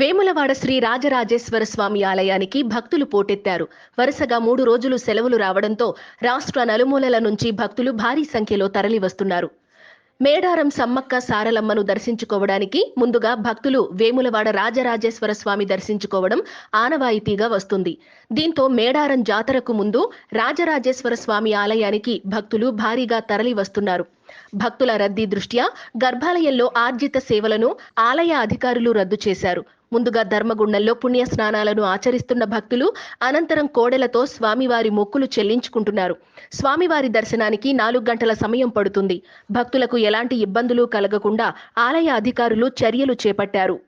వేములవాడ శ్రీ రాజరాజేశ్వర స్వామి ఆలయానికి భక్తులు పోటెత్తారు. వరుసగా మూడు రోజులు సెలవులు రావడంతో రాష్ట్ర నలుమూలల నుంచి భక్తులు భారీ సంఖ్యలో తరలివస్తున్నారు. మేడారం సమ్మక్క సారలమ్మను దర్శించుకోవడానికి ముందుగా భక్తులు వేములవాడ రాజరాజేశ్వర స్వామి దర్శించుకోవడం ఆనవాయితీగా వస్తుంది. దీంతో మేడారం జాతరకు ముందు రాజరాజేశ్వర స్వామి ఆలయానికి భక్తులు భారీగా తరలి వస్తున్నారు భక్తుల రద్దీ దృష్ట్యా గర్భాలయంలో ఆర్జిత సేవలను ఆలయ అధికారులు రద్దు చేశారు. ముందుగా ధర్మగుండంలో పుణ్య స్నానాలను ఆచరిస్తున్న భక్తులు అనంతరం కోడెలతో స్వామివారి మొక్కులు చెల్లించుకుంటున్నారు స్వామివారి దర్శనానికి నాలుగు గంటల సమయం పడుతుంది భక్తులకు ఎలాంటి ఇబ్బందులు కలగకుండా ఆలయ అధికారులు చర్యలు చేపట్టారు